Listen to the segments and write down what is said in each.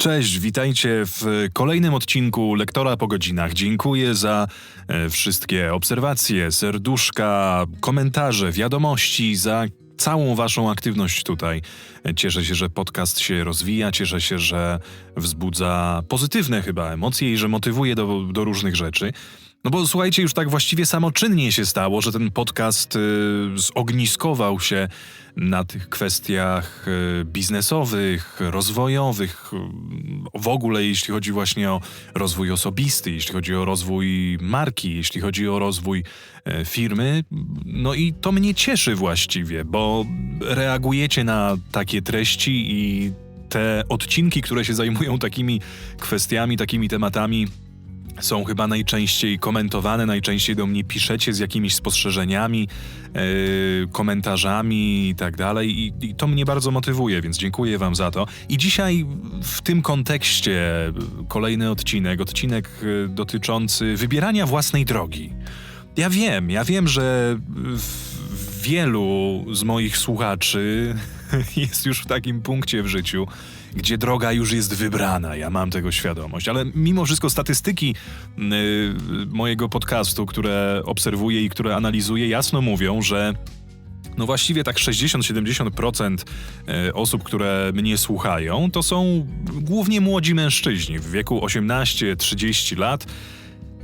Cześć, witajcie w kolejnym odcinku Lektora po godzinach. Dziękuję za e, wszystkie obserwacje, serduszka, komentarze, wiadomości, za całą Waszą aktywność tutaj. Cieszę się, że podcast się rozwija, cieszę się, że wzbudza pozytywne chyba emocje i że motywuje do, do różnych rzeczy. No bo słuchajcie, już tak właściwie samoczynnie się stało, że ten podcast y, zogniskował się na tych kwestiach y, biznesowych, rozwojowych, y, w ogóle jeśli chodzi właśnie o rozwój osobisty, jeśli chodzi o rozwój marki, jeśli chodzi o rozwój y, firmy. No i to mnie cieszy właściwie, bo reagujecie na takie treści i te odcinki, które się zajmują takimi kwestiami, takimi tematami, są chyba najczęściej komentowane, najczęściej do mnie piszecie z jakimiś spostrzeżeniami, yy, komentarzami i tak dalej i, i to mnie bardzo motywuje, więc dziękuję wam za to. I dzisiaj w tym kontekście kolejny odcinek, odcinek yy, dotyczący wybierania własnej drogi. Ja wiem, ja wiem, że wielu z moich słuchaczy jest już w takim punkcie w życiu, gdzie droga już jest wybrana. Ja mam tego świadomość, ale mimo wszystko statystyki yy, mojego podcastu, które obserwuję i które analizuję, jasno mówią, że no właściwie tak 60-70% y, osób, które mnie słuchają, to są głównie młodzi mężczyźni w wieku 18-30 lat.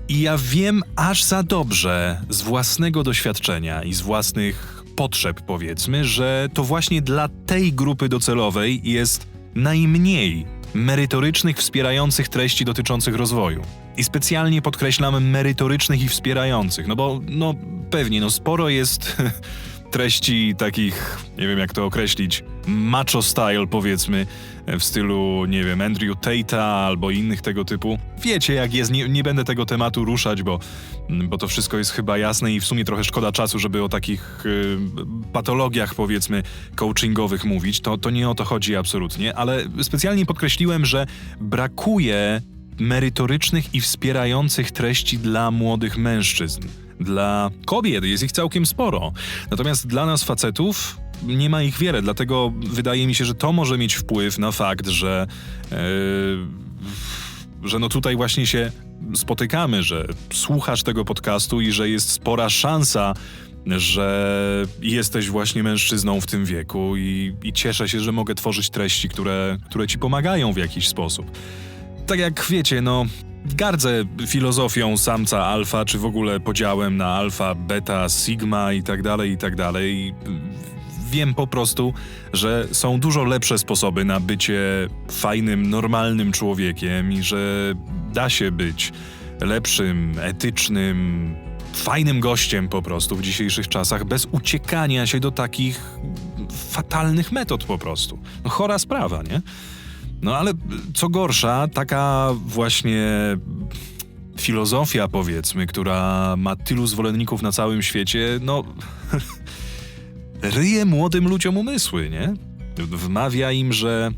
I ja wiem aż za dobrze z własnego doświadczenia i z własnych potrzeb, powiedzmy, że to właśnie dla tej grupy docelowej jest najmniej merytorycznych, wspierających treści dotyczących rozwoju. I specjalnie podkreślam merytorycznych i wspierających, no bo no pewnie, no sporo jest treści takich, nie wiem jak to określić, macho style powiedzmy, w stylu, nie wiem, Andrew Tate'a albo innych tego typu. Wiecie jak jest, nie, nie będę tego tematu ruszać, bo, bo to wszystko jest chyba jasne i w sumie trochę szkoda czasu, żeby o takich y, patologiach powiedzmy coachingowych mówić. To, to nie o to chodzi absolutnie, ale specjalnie podkreśliłem, że brakuje merytorycznych i wspierających treści dla młodych mężczyzn. Dla kobiet jest ich całkiem sporo. Natomiast dla nas facetów nie ma ich wiele, dlatego wydaje mi się, że to może mieć wpływ na fakt, że, yy, że no tutaj właśnie się spotykamy, że słuchasz tego podcastu i że jest spora szansa, że jesteś właśnie mężczyzną w tym wieku i, i cieszę się, że mogę tworzyć treści, które, które ci pomagają w jakiś sposób. Tak jak wiecie, no gardzę filozofią samca alfa, czy w ogóle podziałem na alfa, beta, sigma i tak dalej, i tak dalej. Wiem po prostu, że są dużo lepsze sposoby na bycie fajnym, normalnym człowiekiem i że da się być lepszym, etycznym, fajnym gościem po prostu w dzisiejszych czasach, bez uciekania się do takich fatalnych metod po prostu. No, chora sprawa, nie? No ale co gorsza, taka właśnie filozofia, powiedzmy, która ma tylu zwolenników na całym świecie, no. ryje młodym ludziom umysły, nie? Wmawia im, że,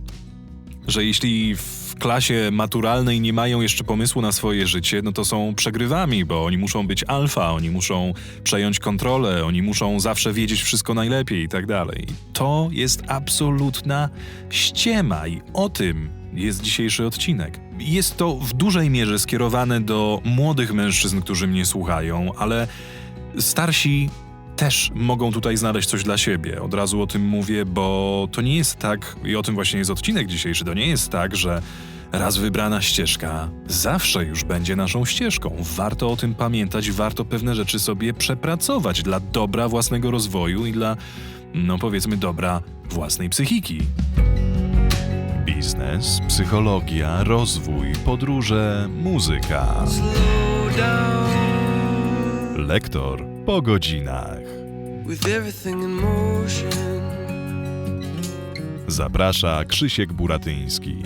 że jeśli klasie maturalnej nie mają jeszcze pomysłu na swoje życie, no to są przegrywami, bo oni muszą być alfa, oni muszą przejąć kontrolę, oni muszą zawsze wiedzieć wszystko najlepiej i tak dalej. To jest absolutna ściema i o tym jest dzisiejszy odcinek. Jest to w dużej mierze skierowane do młodych mężczyzn, którzy mnie słuchają, ale starsi też mogą tutaj znaleźć coś dla siebie. Od razu o tym mówię, bo to nie jest tak, i o tym właśnie jest odcinek dzisiejszy, to nie jest tak, że raz wybrana ścieżka zawsze już będzie naszą ścieżką. Warto o tym pamiętać, warto pewne rzeczy sobie przepracować dla dobra własnego rozwoju i dla, no powiedzmy, dobra własnej psychiki. Biznes, psychologia, rozwój, podróże, muzyka. Lektor po godzinach. Zaprasza Krzysiek Buratyński.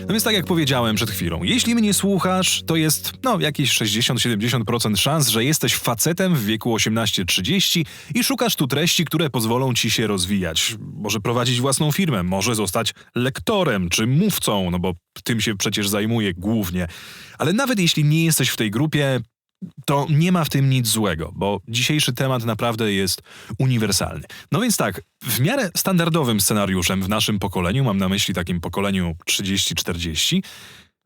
No więc tak jak powiedziałem przed chwilą, jeśli mnie słuchasz, to jest no jakieś 60-70% szans, że jesteś facetem w wieku 18-30 i szukasz tu treści, które pozwolą ci się rozwijać. Może prowadzić własną firmę, może zostać lektorem czy mówcą, no bo tym się przecież zajmuję głównie. Ale nawet jeśli nie jesteś w tej grupie, to nie ma w tym nic złego, bo dzisiejszy temat naprawdę jest uniwersalny. No więc tak, w miarę standardowym scenariuszem w naszym pokoleniu, mam na myśli takim pokoleniu 30-40,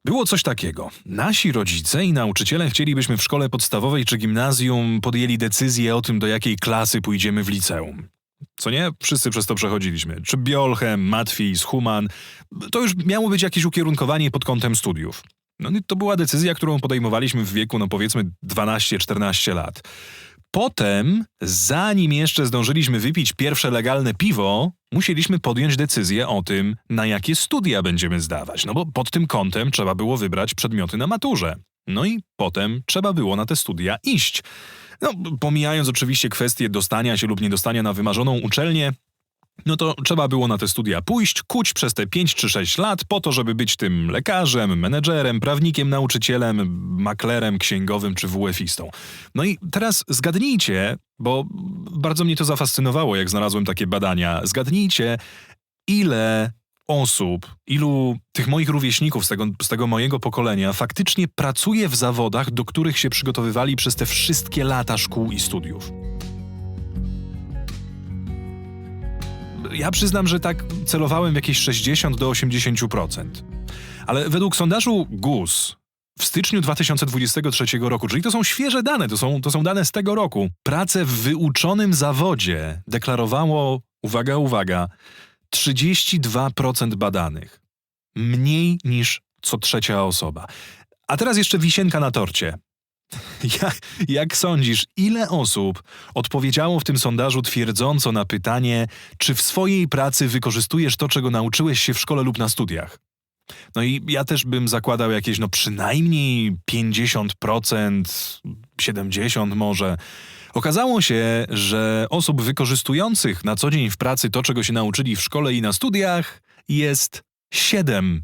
było coś takiego. Nasi rodzice i nauczyciele chcielibyśmy w szkole podstawowej czy gimnazjum podjęli decyzję o tym, do jakiej klasy pójdziemy w liceum. Co nie? Wszyscy przez to przechodziliśmy. Czy Biolchem, Matwis, Human. To już miało być jakieś ukierunkowanie pod kątem studiów. No to była decyzja, którą podejmowaliśmy w wieku, no powiedzmy 12-14 lat. Potem, zanim jeszcze zdążyliśmy wypić pierwsze legalne piwo, musieliśmy podjąć decyzję o tym, na jakie studia będziemy zdawać. No bo pod tym kątem trzeba było wybrać przedmioty na maturze. No i potem trzeba było na te studia iść. No, pomijając oczywiście kwestię dostania się lub niedostania na wymarzoną uczelnię, no to trzeba było na te studia pójść, kuć przez te 5 czy 6 lat po to, żeby być tym lekarzem, menedżerem, prawnikiem, nauczycielem, maklerem, księgowym czy WF-istą. No i teraz zgadnijcie, bo bardzo mnie to zafascynowało, jak znalazłem takie badania. Zgadnijcie, ile osób, ilu tych moich rówieśników z tego, z tego mojego pokolenia faktycznie pracuje w zawodach, do których się przygotowywali przez te wszystkie lata szkół i studiów. Ja przyznam, że tak celowałem w jakieś 60 do 80%. Ale według sondażu GUS w styczniu 2023 roku, czyli to są świeże dane, to są, to są dane z tego roku, pracę w wyuczonym zawodzie deklarowało, uwaga, uwaga, 32% badanych. Mniej niż co trzecia osoba. A teraz jeszcze wisienka na torcie. Jak, jak sądzisz, ile osób odpowiedziało w tym sondażu twierdząco na pytanie, czy w swojej pracy wykorzystujesz to, czego nauczyłeś się w szkole lub na studiach? No i ja też bym zakładał jakieś, no przynajmniej 50%, 70% może. Okazało się, że osób wykorzystujących na co dzień w pracy to, czego się nauczyli w szkole i na studiach, jest 7%.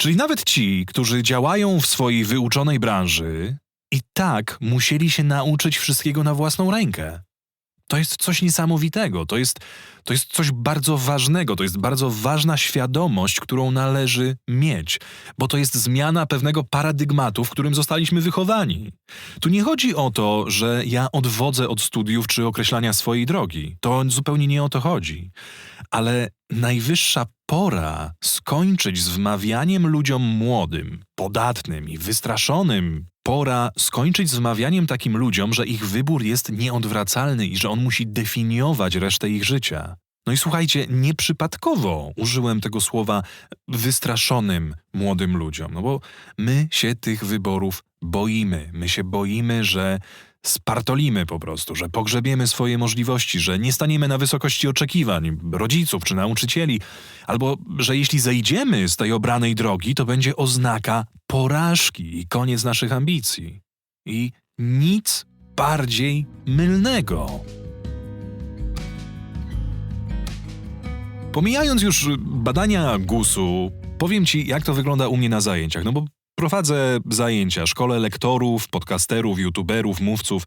Czyli nawet ci, którzy działają w swojej wyuczonej branży, i tak musieli się nauczyć wszystkiego na własną rękę. To jest coś niesamowitego, to jest, to jest coś bardzo ważnego, to jest bardzo ważna świadomość, którą należy mieć, bo to jest zmiana pewnego paradygmatu, w którym zostaliśmy wychowani. Tu nie chodzi o to, że ja odwodzę od studiów czy określania swojej drogi. To zupełnie nie o to chodzi. Ale najwyższa pora skończyć z wmawianiem ludziom młodym, podatnym i wystraszonym. Pora skończyć z takim ludziom, że ich wybór jest nieodwracalny i że on musi definiować resztę ich życia. No i słuchajcie, nieprzypadkowo użyłem tego słowa wystraszonym młodym ludziom, no bo my się tych wyborów boimy. My się boimy, że spartolimy po prostu, że pogrzebiemy swoje możliwości, że nie staniemy na wysokości oczekiwań rodziców czy nauczycieli, albo że jeśli zejdziemy z tej obranej drogi, to będzie oznaka porażki i koniec naszych ambicji. I nic bardziej mylnego. Pomijając już badania GUS-u, powiem ci, jak to wygląda u mnie na zajęciach. No bo prowadzę zajęcia, szkole lektorów, podcasterów, youtuberów, mówców.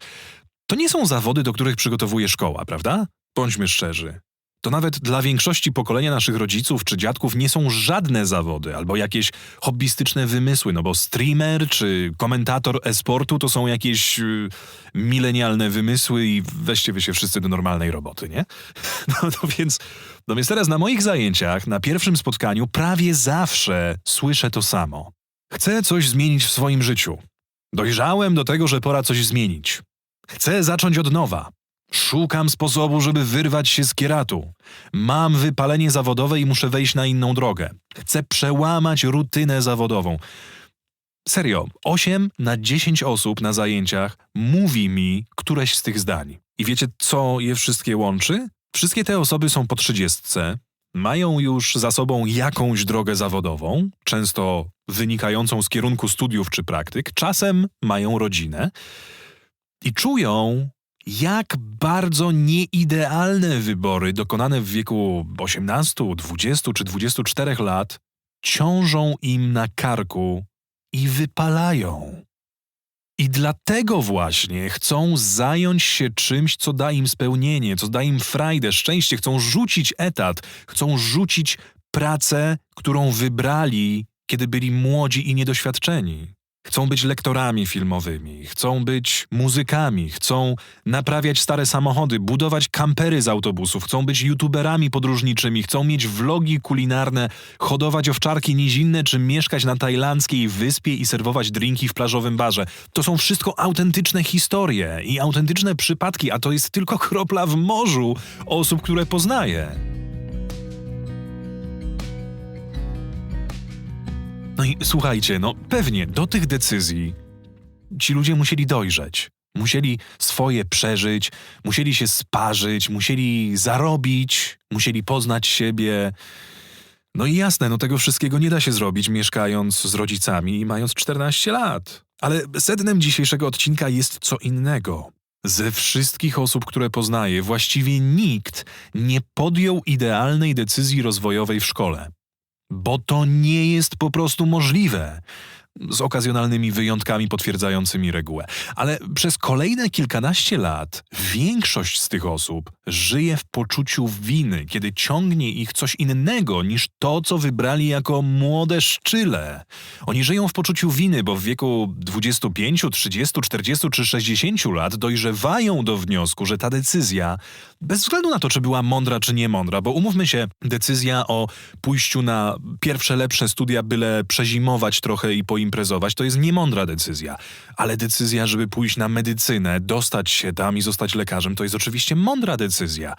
To nie są zawody, do których przygotowuje szkoła, prawda? Bądźmy szczerzy. To nawet dla większości pokolenia naszych rodziców czy dziadków nie są żadne zawody albo jakieś hobbystyczne wymysły, no bo streamer czy komentator e-sportu to są jakieś yy, milenialne wymysły i weźcie wy się wszyscy do normalnej roboty, nie? No, no więc, no więc teraz na moich zajęciach, na pierwszym spotkaniu prawie zawsze słyszę to samo. Chcę coś zmienić w swoim życiu. Dojrzałem do tego, że pora coś zmienić. Chcę zacząć od nowa. Szukam sposobu, żeby wyrwać się z kieratu. Mam wypalenie zawodowe i muszę wejść na inną drogę. Chcę przełamać rutynę zawodową. Serio, 8 na 10 osób na zajęciach mówi mi któreś z tych zdań. I wiecie, co je wszystkie łączy? Wszystkie te osoby są po trzydziestce, mają już za sobą jakąś drogę zawodową, często wynikającą z kierunku studiów czy praktyk, czasem mają rodzinę i czują, jak bardzo nieidealne wybory dokonane w wieku 18, 20 czy 24 lat ciążą im na karku i wypalają. I dlatego właśnie chcą zająć się czymś, co da im spełnienie, co da im frajdę, szczęście, chcą rzucić etat, chcą rzucić pracę, którą wybrali, kiedy byli młodzi i niedoświadczeni. Chcą być lektorami filmowymi, chcą być muzykami, chcą naprawiać stare samochody, budować kampery z autobusów, chcą być youtuberami podróżniczymi, chcą mieć vlogi kulinarne, hodować owczarki nizinne czy mieszkać na tajlandzkiej wyspie i serwować drinki w plażowym barze. To są wszystko autentyczne historie i autentyczne przypadki, a to jest tylko kropla w morzu osób, które poznaję. No i słuchajcie, no pewnie do tych decyzji ci ludzie musieli dojrzeć. Musieli swoje przeżyć, musieli się sparzyć, musieli zarobić, musieli poznać siebie. No i jasne, no tego wszystkiego nie da się zrobić mieszkając z rodzicami i mając 14 lat. Ale sednem dzisiejszego odcinka jest co innego. Ze wszystkich osób, które poznaję, właściwie nikt nie podjął idealnej decyzji rozwojowej w szkole bo to nie jest po prostu możliwe. Z okazjonalnymi wyjątkami potwierdzającymi regułę. Ale przez kolejne kilkanaście lat większość z tych osób żyje w poczuciu winy, kiedy ciągnie ich coś innego niż to, co wybrali jako młode szczyle. Oni żyją w poczuciu winy, bo w wieku 25, 30, 40 czy 60 lat dojrzewają do wniosku, że ta decyzja, bez względu na to, czy była mądra czy nie mądra, bo umówmy się, decyzja o pójściu na pierwsze lepsze studia, byle przezimować trochę i poimprezować, to jest niemądra decyzja. Ale decyzja, żeby pójść na medycynę, dostać się tam i zostać lekarzem, to jest oczywiście mądra decyzja.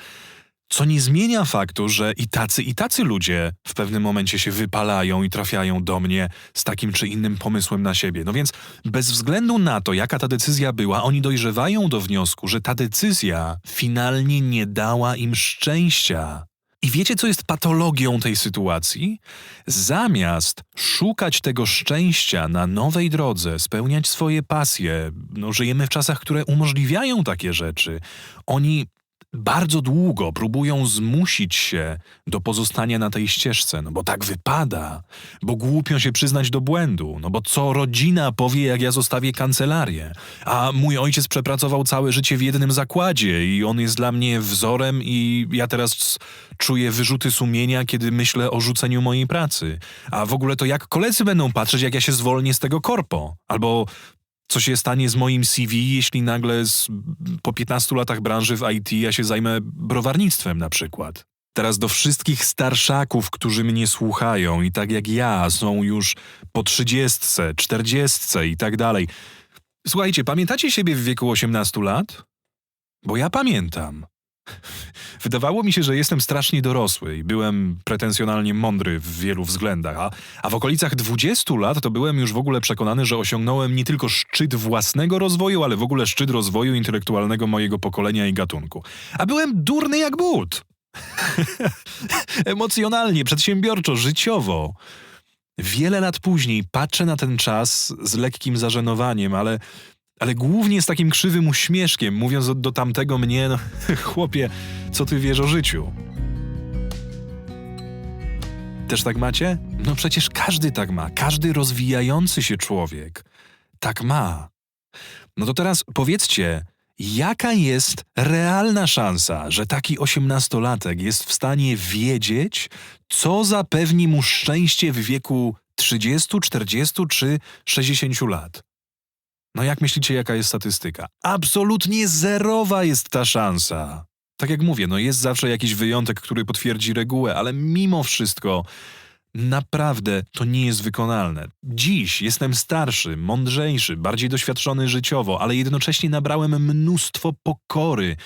Co nie zmienia faktu, że i tacy, i tacy ludzie w pewnym momencie się wypalają i trafiają do mnie z takim czy innym pomysłem na siebie. No więc bez względu na to, jaka ta decyzja była, oni dojrzewają do wniosku, że ta decyzja finalnie nie dała im szczęścia. I wiecie, co jest patologią tej sytuacji? Zamiast szukać tego szczęścia na nowej drodze, spełniać swoje pasje, no, żyjemy w czasach, które umożliwiają takie rzeczy, oni bardzo długo próbują zmusić się do pozostania na tej ścieżce, no bo tak wypada, bo głupią się przyznać do błędu, no bo co rodzina powie, jak ja zostawię kancelarię, a mój ojciec przepracował całe życie w jednym zakładzie i on jest dla mnie wzorem i ja teraz czuję wyrzuty sumienia, kiedy myślę o rzuceniu mojej pracy. A w ogóle to jak koledzy będą patrzeć, jak ja się zwolnię z tego korpo, albo co się stanie z moim CV, jeśli nagle z, po 15 latach branży w IT ja się zajmę browarnictwem na przykład. Teraz do wszystkich starszaków, którzy mnie słuchają i tak jak ja są już po 30, 40 i tak dalej. Słuchajcie, pamiętacie siebie w wieku 18 lat? Bo ja pamiętam. Wydawało mi się, że jestem strasznie dorosły i byłem pretensjonalnie mądry w wielu względach, a, a w okolicach 20 lat to byłem już w ogóle przekonany, że osiągnąłem nie tylko szczyt własnego rozwoju, ale w ogóle szczyt rozwoju intelektualnego mojego pokolenia i gatunku. A byłem durny jak but. Emocjonalnie, przedsiębiorczo, życiowo. Wiele lat później patrzę na ten czas z lekkim zażenowaniem, ale ale głównie z takim krzywym uśmieszkiem, mówiąc do, tamtego mnie, no, chłopie, co ty wiesz o życiu? Też tak macie? No przecież każdy tak ma, każdy rozwijający się człowiek tak ma. No to teraz powiedzcie, jaka jest realna szansa, że taki osiemnastolatek jest w stanie wiedzieć, co zapewni mu szczęście w wieku 30, 40 czy 60 lat? No jak myślicie, jaka jest statystyka? Absolutnie zerowa jest ta szansa. Tak jak mówię, no jest zawsze jakiś wyjątek, który potwierdzi regułę, ale mimo wszystko naprawdę to nie jest wykonalne. Dziś jestem starszy, mądrzejszy, bardziej doświadczony życiowo, ale jednocześnie nabrałem mnóstwo pokory,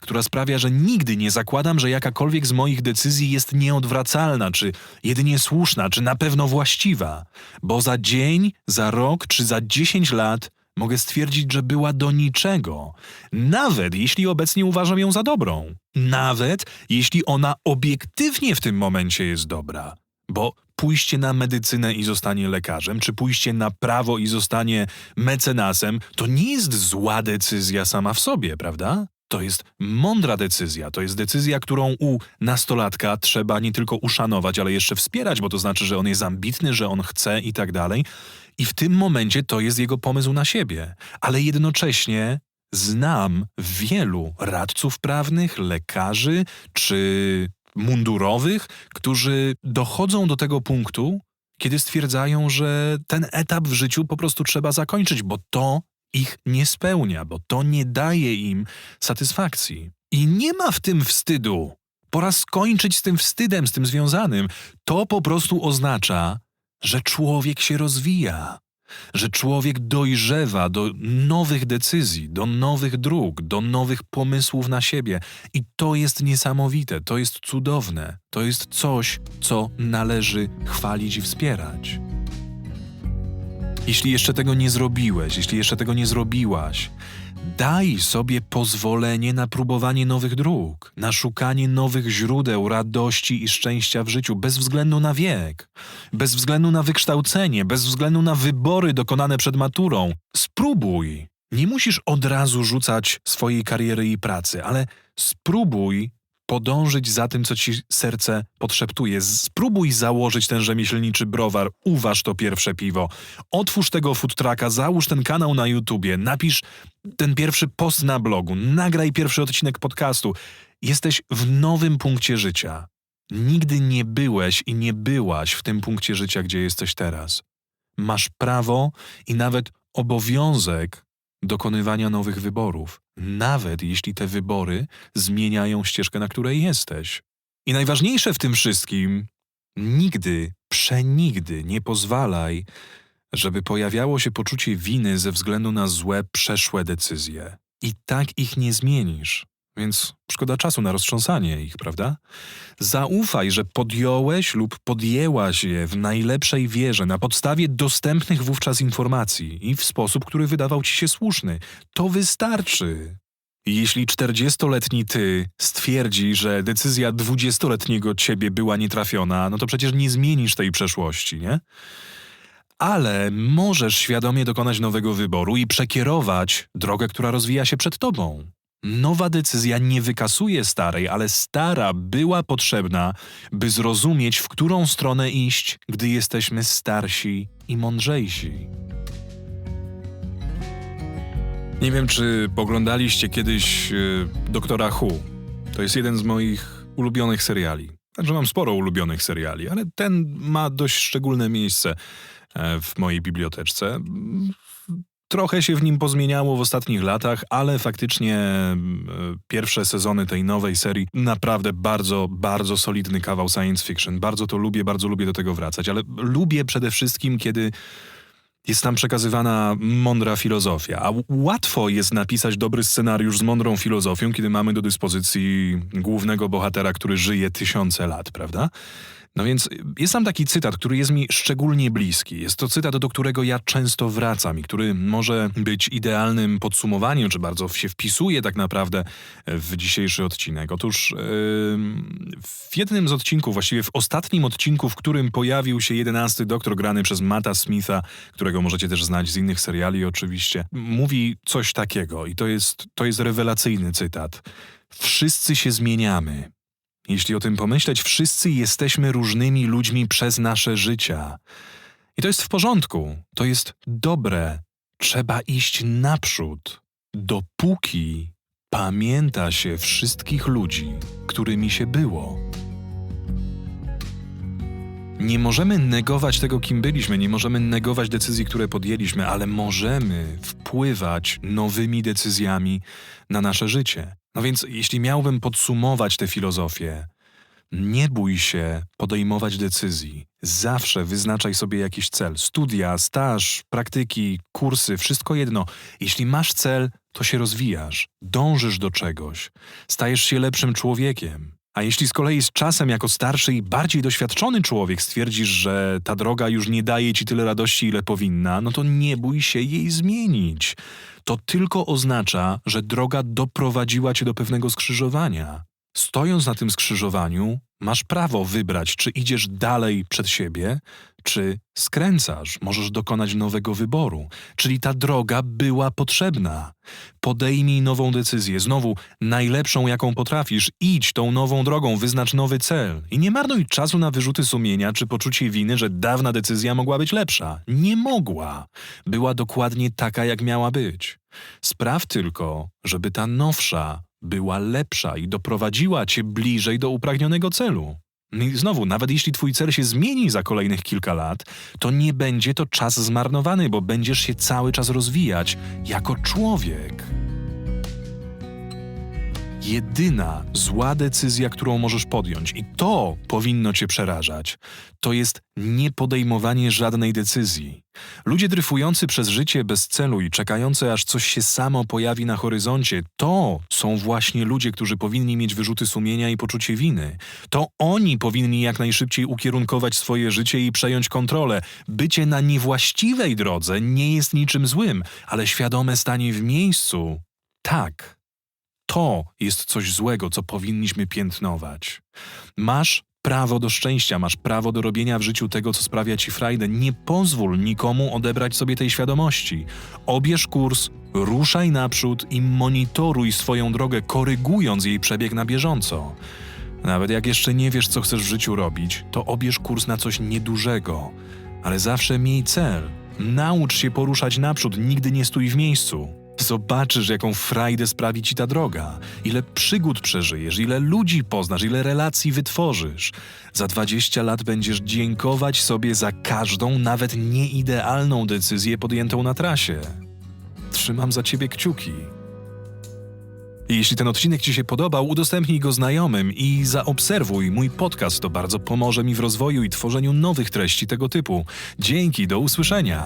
która sprawia, że nigdy nie zakładam, że jakakolwiek z moich decyzji jest nieodwracalna, czy jedynie słuszna, czy na pewno właściwa, bo za dzień, za rok czy za dziesięć lat mogę stwierdzić, że była do niczego, nawet jeśli obecnie uważam ją za dobrą, nawet jeśli ona obiektywnie w tym momencie jest dobra. Bo pójście na medycynę i zostanie lekarzem, czy pójście na prawo i zostanie mecenasem, to nie jest zła decyzja sama w sobie, prawda? To jest mądra decyzja. To jest decyzja, którą u nastolatka trzeba nie tylko uszanować, ale jeszcze wspierać, bo to znaczy, że on jest ambitny, że on chce i tak dalej. I w tym momencie to jest jego pomysł na siebie. Ale jednocześnie znam wielu radców prawnych, lekarzy czy mundurowych, którzy dochodzą do tego punktu, kiedy stwierdzają, że ten etap w życiu po prostu trzeba zakończyć, bo to ich nie spełnia, bo to nie daje im satysfakcji. I nie ma w tym wstydu. Pora skończyć z tym wstydem, z tym związanym. To po prostu oznacza, że człowiek się rozwija, że człowiek dojrzewa do nowych decyzji, do nowych dróg, do nowych pomysłów na siebie. I to jest niesamowite, to jest cudowne, to jest coś, co należy chwalić i wspierać. Jeśli jeszcze tego nie zrobiłeś, jeśli jeszcze tego nie zrobiłaś, daj sobie pozwolenie na próbowanie nowych dróg, na szukanie nowych źródeł radości i szczęścia w życiu, bez względu na wiek, bez względu na wykształcenie, bez względu na wybory dokonane przed maturą. Spróbuj. Nie musisz od razu rzucać swojej kariery i pracy, ale spróbuj podążyć za tym, co ci serce podszeptuje. Spróbuj założyć ten rzemieślniczy browar, uważ to pierwsze piwo. Otwórz tego food trucka, załóż ten kanał na YouTubie, napisz ten pierwszy post na blogu, nagraj pierwszy odcinek podcastu. Jesteś w nowym punkcie życia. Nigdy nie byłeś i nie byłaś w tym punkcie życia, gdzie jesteś teraz. Masz prawo i nawet obowiązek dokonywania nowych wyborów, nawet jeśli te wybory zmieniają ścieżkę, na której jesteś. I najważniejsze w tym wszystkim, nigdy, przenigdy nie pozwalaj, żeby pojawiało się poczucie winy ze względu na złe, przeszłe decyzje. I tak ich nie zmienisz. Więc szkoda czasu na roztrząsanie ich, prawda? Zaufaj, że podjąłeś lub podjęłaś je w najlepszej wierze, na podstawie dostępnych wówczas informacji i w sposób, który wydawał ci się słuszny. To wystarczy. Jeśli 40-letni ty stwierdzi, że decyzja 20-letniego ciebie była nietrafiona, no to przecież nie zmienisz tej przeszłości, nie? Ale możesz świadomie dokonać nowego wyboru i przekierować drogę, która rozwija się przed tobą. Nowa decyzja nie wykasuje starej, ale stara była potrzebna, by zrozumieć, w którą stronę iść, gdy jesteśmy starsi i mądrzejsi. Nie wiem, czy poglądaliście kiedyś y, Doktora Who. To jest jeden z moich ulubionych seriali. Także mam sporo ulubionych seriali, ale ten ma dość szczególne miejsce e, w mojej biblioteczce. Trochę się w nim pozmieniało w ostatnich latach, ale faktycznie e, pierwsze sezony tej nowej serii naprawdę bardzo, bardzo solidny kawał science fiction. Bardzo to lubię, bardzo lubię do tego wracać, ale lubię przede wszystkim, kiedy jest tam przekazywana mądra filozofia, a łatwo jest napisać dobry scenariusz z mądrą filozofią, kiedy mamy do dyspozycji głównego bohatera, który żyje tysiące lat, prawda? No więc jest tam taki cytat, który jest mi szczególnie bliski. Jest to cytat, do którego ja często wracam i który może być idealnym podsumowaniem, czy bardzo się wpisuje tak naprawdę w dzisiejszy odcinek. Otóż yy, w jednym z odcinków, właściwie w ostatnim odcinku, w którym pojawił się jedenasty doktor grany przez Mata Smitha, którego możecie też znać z innych seriali oczywiście, mówi coś takiego i to jest, to jest rewelacyjny cytat. Wszyscy się zmieniamy. Jeśli o tym pomyśleć, wszyscy jesteśmy różnymi ludźmi przez nasze życia. I to jest w porządku, to jest dobre. Trzeba iść naprzód, dopóki pamięta się wszystkich ludzi, którymi się było. Nie możemy negować tego, kim byliśmy, nie możemy negować decyzji, które podjęliśmy, ale możemy wpływać nowymi decyzjami na nasze życie. No więc, jeśli miałbym podsumować tę filozofię, nie bój się podejmować decyzji. Zawsze wyznaczaj sobie jakiś cel. Studia, staż, praktyki, kursy, wszystko jedno. Jeśli masz cel, to się rozwijasz, dążysz do czegoś, stajesz się lepszym człowiekiem. A jeśli z kolei z czasem, jako starszy i bardziej doświadczony człowiek, stwierdzisz, że ta droga już nie daje ci tyle radości, ile powinna, no to nie bój się jej zmienić. To tylko oznacza, że droga doprowadziła cię do pewnego skrzyżowania. Stojąc na tym skrzyżowaniu, masz prawo wybrać, czy idziesz dalej przed siebie, czy skręcasz, możesz dokonać nowego wyboru. Czyli ta droga była potrzebna. Podejmij nową decyzję, znowu najlepszą, jaką potrafisz. Idź tą nową drogą, wyznacz nowy cel. I nie marnuj czasu na wyrzuty sumienia czy poczucie winy, że dawna decyzja mogła być lepsza. Nie mogła. Była dokładnie taka, jak miała być. Spraw tylko, żeby ta nowsza była lepsza i doprowadziła cię bliżej do upragnionego celu. I znowu, nawet jeśli twój cel się zmieni za kolejnych kilka lat, to nie będzie to czas zmarnowany, bo będziesz się cały czas rozwijać jako człowiek. Jedyna zła decyzja, którą możesz podjąć, i to powinno cię przerażać, to jest niepodejmowanie żadnej decyzji. Ludzie dryfujący przez życie bez celu i czekający, aż coś się samo pojawi na horyzoncie, to są właśnie ludzie, którzy powinni mieć wyrzuty sumienia i poczucie winy. To oni powinni jak najszybciej ukierunkować swoje życie i przejąć kontrolę. Bycie na niewłaściwej drodze nie jest niczym złym, ale świadome stanie w miejscu tak. To jest coś złego, co powinniśmy piętnować. Masz prawo do szczęścia, masz prawo do robienia w życiu tego, co sprawia ci frajdę. Nie pozwól nikomu odebrać sobie tej świadomości. Obierz kurs, ruszaj naprzód i monitoruj swoją drogę, korygując jej przebieg na bieżąco. Nawet jak jeszcze nie wiesz, co chcesz w życiu robić, to obierz kurs na coś niedużego, ale zawsze miej cel. Naucz się poruszać naprzód, nigdy nie stój w miejscu. Zobaczysz, jaką frajdę sprawi ci ta droga, ile przygód przeżyjesz, ile ludzi poznasz, ile relacji wytworzysz. Za 20 lat będziesz dziękować sobie za każdą, nawet nieidealną decyzję podjętą na trasie. Trzymam za ciebie kciuki. Jeśli ten odcinek Ci się podobał, udostępnij go znajomym i zaobserwuj mój podcast. To bardzo pomoże mi w rozwoju i tworzeniu nowych treści tego typu. Dzięki, do usłyszenia.